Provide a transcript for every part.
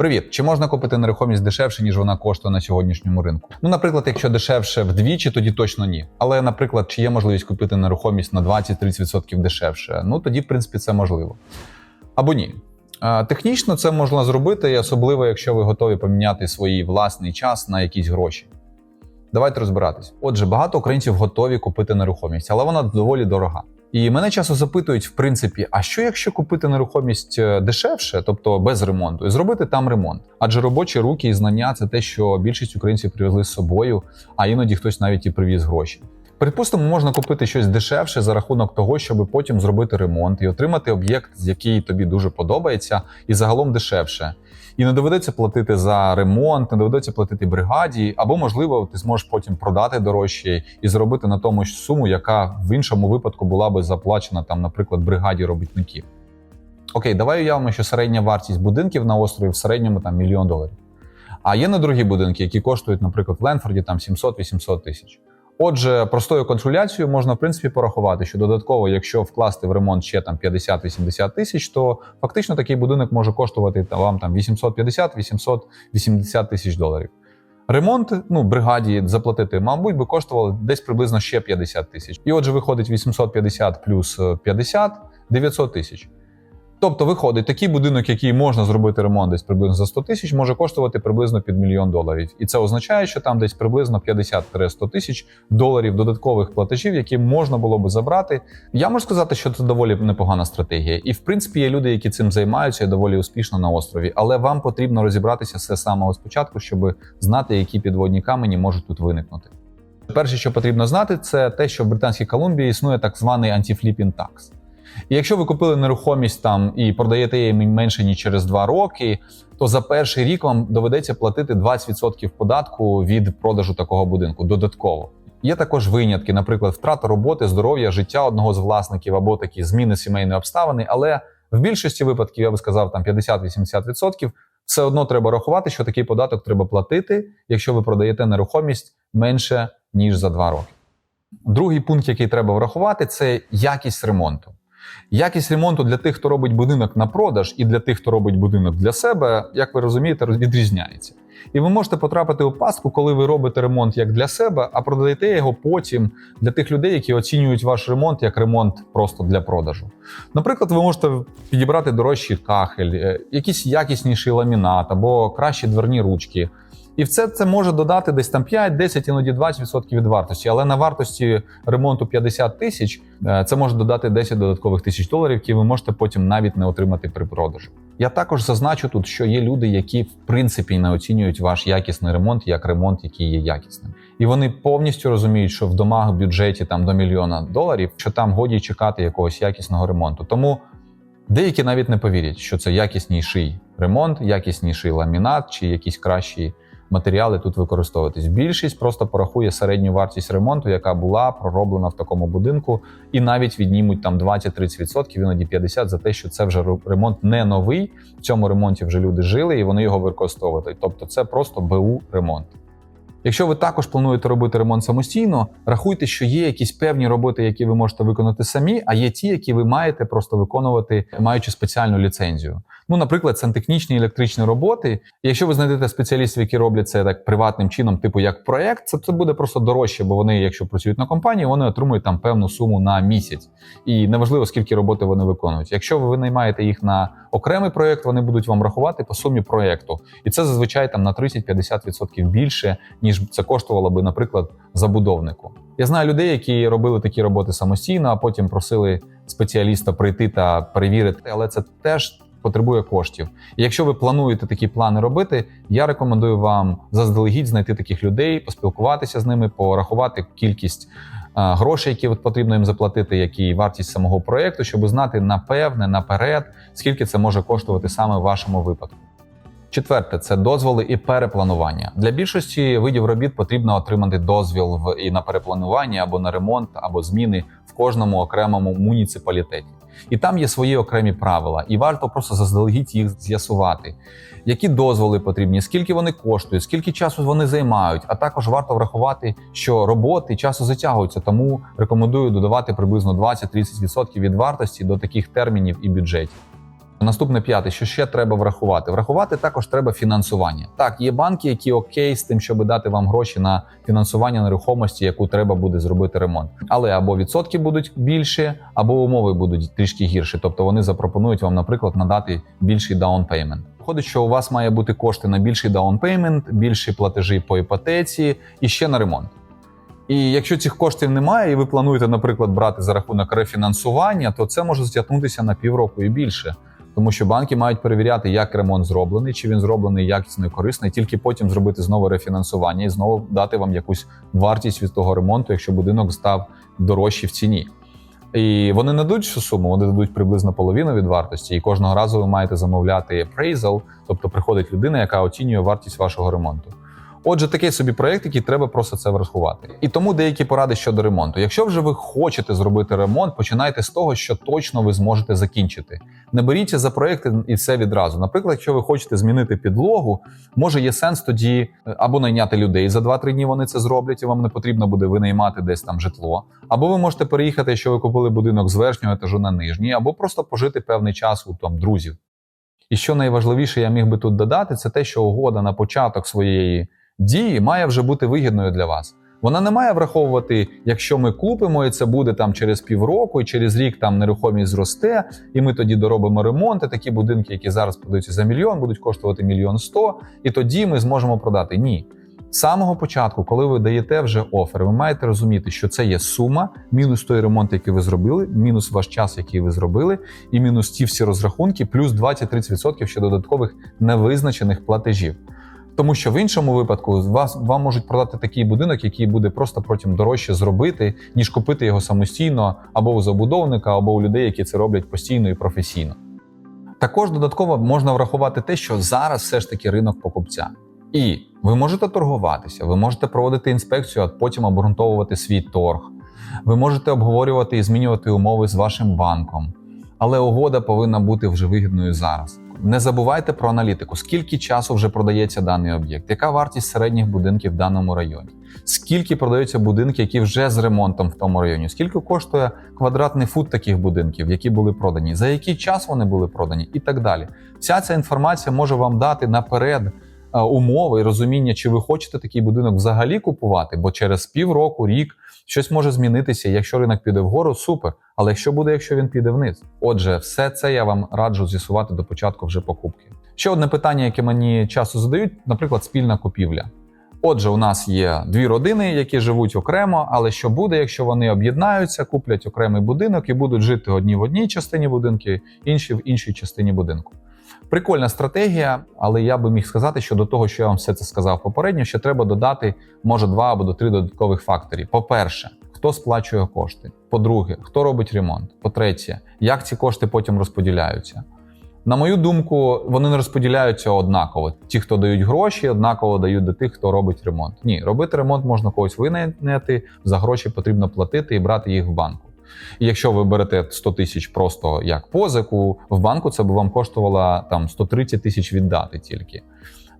Привіт! Чи можна купити нерухомість дешевше, ніж вона коштує на сьогоднішньому ринку? Ну, наприклад, якщо дешевше вдвічі, тоді точно ні. Але, наприклад, чи є можливість купити нерухомість на 20-30% дешевше? Ну тоді, в принципі, це можливо. Або ні. Технічно це можна зробити, і особливо, якщо ви готові поміняти свій власний час на якісь гроші. Давайте розбиратись. Отже, багато українців готові купити нерухомість, але вона доволі дорога. І мене часто запитують, в принципі, а що якщо купити нерухомість е, дешевше, тобто без ремонту, і зробити там ремонт? Адже робочі руки і знання це те, що більшість українців привезли з собою, а іноді хтось навіть і привіз гроші. Припустимо, можна купити щось дешевше за рахунок того, щоб потім зробити ремонт і отримати об'єкт, який тобі дуже подобається, і загалом дешевше. І не доведеться платити за ремонт, не доведеться платити бригаді, або можливо, ти зможеш потім продати дорожче і заробити на тому ж суму, яка в іншому випадку була би заплачена там, наприклад, бригаді робітників. Окей, давай уявимо, що середня вартість будинків на острові в середньому там мільйон доларів. А є недорогі будинки, які коштують, наприклад, в Ленфорді там 700-800 тисяч. Отже, простою консуляцією можна в принципі порахувати, що додатково, якщо вкласти в ремонт ще там 50-80 тисяч, то фактично такий будинок може коштувати та вам там 850-880 тисяч доларів. Ремонт, ну бригаді заплатити, мабуть, би коштувало десь приблизно ще 50 тисяч. І отже, виходить 850 плюс 50 900 тисяч. Тобто, виходить, такий будинок, який можна зробити ремонт десь приблизно за 100 тисяч, може коштувати приблизно під мільйон доларів. І це означає, що там десь приблизно 50-100 тисяч доларів додаткових платежів, які можна було би забрати. Я можу сказати, що це доволі непогана стратегія. І в принципі є люди, які цим займаються доволі успішно на острові. Але вам потрібно розібратися все з самого спочатку, щоб знати, які підводні камені можуть тут виникнути. Перше, що потрібно знати, це те, що в Британській Колумбії існує так званий антифліпінг такс. І якщо ви купили нерухомість там і продаєте її менше ніж через 2 роки, то за перший рік вам доведеться платити 20% податку від продажу такого будинку додатково. Є також винятки, наприклад, втрата роботи, здоров'я, життя одного з власників або такі зміни сімейної обставини. Але в більшості випадків я би сказав, там 50-80%, все одно треба рахувати, що такий податок треба платити, якщо ви продаєте нерухомість менше ніж за 2 роки. Другий пункт, який треба врахувати, це якість ремонту. Якість ремонту для тих, хто робить будинок на продаж, і для тих, хто робить будинок для себе, як ви розумієте, відрізняється. І ви можете потрапити у пастку, коли ви робите ремонт як для себе, а продаєте його потім для тих людей, які оцінюють ваш ремонт як ремонт просто для продажу. Наприклад, ви можете підібрати дорожчий кахель, е, якийсь якісніший ламінат або кращі дверні ручки. І все це може додати десь там 5, 10, іноді 20% від вартості. Але на вартості ремонту 50 тисяч е, це може додати 10 додаткових тисяч доларів, які ви можете потім навіть не отримати при продажу. Я також зазначу тут, що є люди, які в принципі не оцінюють ваш якісний ремонт як ремонт, який є якісним. І вони повністю розуміють, що в домах в бюджеті там до мільйона доларів, що там годі чекати якогось якісного ремонту. Тому деякі навіть не повірять, що це якісніший ремонт, якісніший ламінат чи якісь кращі матеріали тут використовуватись. Більшість просто порахує середню вартість ремонту, яка була пророблена в такому будинку, і навіть віднімуть там 20-30%, іноді 50% за те, що це вже ремонт не новий. В цьому ремонті вже люди жили і вони його використовують. Тобто, це просто БУ ремонт. Якщо ви також плануєте робити ремонт самостійно, рахуйте, що є якісь певні роботи, які ви можете виконати самі, а є ті, які ви маєте просто виконувати, маючи спеціальну ліцензію. Ну, наприклад, сантехнічні електричні роботи. Якщо ви знайдете спеціалістів, які роблять це так приватним чином, типу як проект, це, це буде просто дорожче, бо вони, якщо працюють на компанії, вони отримують там певну суму на місяць. І неважливо, скільки роботи вони виконують. Якщо ви наймаєте їх на окремий проект, вони будуть вам рахувати по сумі проекту. І це зазвичай там на 30-50% більше, ніж це коштувало би, наприклад, забудовнику. Я знаю людей, які робили такі роботи самостійно, а потім просили спеціаліста прийти та перевірити, але це теж потребує коштів. І якщо ви плануєте такі плани робити, я рекомендую вам заздалегідь знайти таких людей, поспілкуватися з ними, порахувати кількість а, грошей, які потрібно їм заплатити, які вартість самого проєкту, щоб знати напевне наперед, скільки це може коштувати саме в вашому випадку. Четверте це дозволи і перепланування. Для більшості видів робіт потрібно отримати дозвіл в і на перепланування або на ремонт, або зміни в кожному окремому муніципалітеті. І там є свої окремі правила, і варто просто заздалегідь їх з'ясувати. Які дозволи потрібні, скільки вони коштують, скільки часу вони займають, а також варто врахувати, що роботи часу затягуються, тому рекомендую додавати приблизно 20-30% від вартості до таких термінів і бюджетів. Наступне п'яте, що ще треба врахувати. Врахувати також треба фінансування. Так, є банки, які окей з тим, щоб дати вам гроші на фінансування нерухомості, яку треба буде зробити ремонт. Але або відсотки будуть більші, або умови будуть трішки гірші. Тобто вони запропонують вам, наприклад, надати більший даун пеймент. Виходить, що у вас має бути кошти на більший даун пеймент, більші платежі по іпотеці і ще на ремонт. І якщо цих коштів немає, і ви плануєте, наприклад, брати за рахунок рефінансування, то це може затягнутися на півроку і більше. Тому що банки мають перевіряти, як ремонт зроблений, чи він зроблений якісно і корисно, і тільки потім зробити знову рефінансування і знову дати вам якусь вартість від того ремонту, якщо будинок став дорожчий в ціні. І вони не дадуть всю суму, вони дадуть приблизно половину від вартості, і кожного разу ви маєте замовляти appraisal, тобто приходить людина, яка оцінює вартість вашого ремонту. Отже, такий собі проєкт, який треба просто це врахувати. І тому деякі поради щодо ремонту. Якщо вже ви хочете зробити ремонт, починайте з того, що точно ви зможете закінчити. Не беріться за проєкти і все відразу. Наприклад, якщо ви хочете змінити підлогу, може є сенс тоді е, або найняти людей за 2-3 дні вони це зроблять, і вам не потрібно буде винаймати десь там житло. Або ви можете переїхати, якщо ви купили будинок з верхнього етажу на нижній, або просто пожити певний час у там друзів. І що найважливіше, я міг би тут додати, це те, що угода на початок своєї дії має вже бути вигідною для вас. Вона не має враховувати, якщо ми купимо, і це буде там через півроку, і через рік там нерухомість зросте, і ми тоді доробимо ремонти. Такі будинки, які зараз продаються за мільйон, будуть коштувати мільйон сто, і тоді ми зможемо продати. Ні. З самого початку, коли ви даєте вже офер, ви маєте розуміти, що це є сума, мінус той ремонт, який ви зробили, мінус ваш час, який ви зробили, і мінус ті всі розрахунки, плюс 20-30% ще додаткових невизначених платежів. Тому що в іншому випадку вас вам можуть продати такий будинок, який буде просто потім дорожче зробити, ніж купити його самостійно або у забудовника, або у людей, які це роблять постійно і професійно. Також додатково можна врахувати те, що зараз все ж таки ринок покупця. І ви можете торгуватися, ви можете проводити інспекцію, а потім обґрунтовувати свій торг. Ви можете обговорювати і змінювати умови з вашим банком. Але угода повинна бути вже вигідною зараз. Не забувайте про аналітику, скільки часу вже продається даний об'єкт, яка вартість середніх будинків в даному районі, скільки продаються будинки, які вже з ремонтом в тому районі, скільки коштує квадратний фут таких будинків, які були продані, за який час вони були продані, і так далі. Вся ця інформація може вам дати наперед е, умови і розуміння, чи ви хочете такий будинок взагалі купувати, бо через півроку, рік щось може змінитися. Якщо ринок піде вгору, супер. Але що буде, якщо він піде вниз? Отже, все це я вам раджу з'ясувати до початку вже покупки. Ще одне питання, яке мені часто задають, наприклад, спільна купівля. Отже, у нас є дві родини, які живуть окремо, але що буде, якщо вони об'єднаються, куплять окремий будинок і будуть жити одні в одній частині будинку, інші в іншій частині будинку. Прикольна стратегія, але я би міг сказати, що до того, що я вам все це сказав попередньо, ще треба додати може два або до три додаткових факторів. По-перше, хто сплачує кошти. По-друге, хто робить ремонт. По-третє, як ці кошти потім розподіляються. На мою думку, вони не розподіляються однаково. Ті, хто дають гроші, однаково дають до тих, хто робить ремонт. Ні, робити ремонт можна когось винайняти, за гроші потрібно платити і брати їх в банку. І якщо ви берете 100 тисяч просто як позику, в банку це б вам коштувало там 130 тисяч віддати тільки.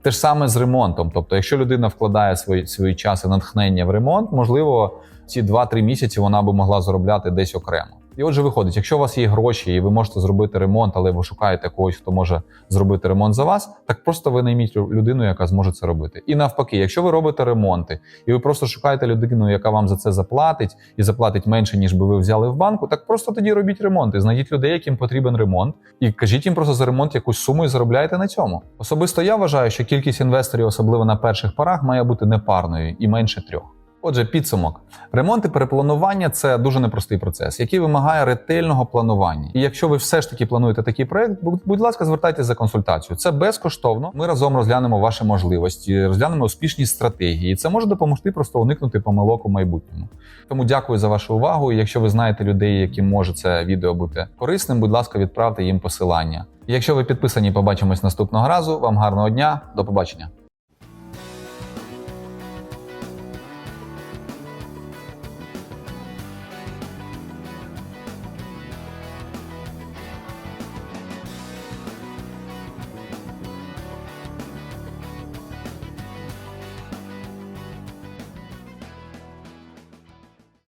Те ж саме з ремонтом. Тобто, якщо людина вкладає свої свої часи натхнення в ремонт, можливо, ці 2-3 місяці вона би могла заробляти десь окремо. І отже, виходить, якщо у вас є гроші і ви можете зробити ремонт, але ви шукаєте когось, хто може зробити ремонт за вас, так просто ви найміть людину, яка зможе це робити. І навпаки, якщо ви робите ремонти, і ви просто шукаєте людину, яка вам за це заплатить, і заплатить менше, ніж би ви взяли в банку, так просто тоді робіть ремонт. І знайдіть людей, яким потрібен ремонт, і кажіть їм просто за ремонт якусь суму і заробляйте на цьому. Особисто я вважаю, що кількість інвесторів, особливо на перших порах, має бути непарною і менше трьох. Отже, підсумок. Ремонт і перепланування це дуже непростий процес, який вимагає ретельного планування. І якщо ви все ж таки плануєте такий проект, будь, ласка, звертайтеся за консультацією. Це безкоштовно. Ми разом розглянемо ваші можливості, розглянемо успішні стратегії. Це може допомогти просто уникнути помилок у майбутньому. Тому дякую за вашу увагу. І якщо ви знаєте людей, яким може це відео бути корисним, будь ласка, відправте їм посилання. І якщо ви підписані, побачимось наступного разу. Вам гарного дня, до побачення.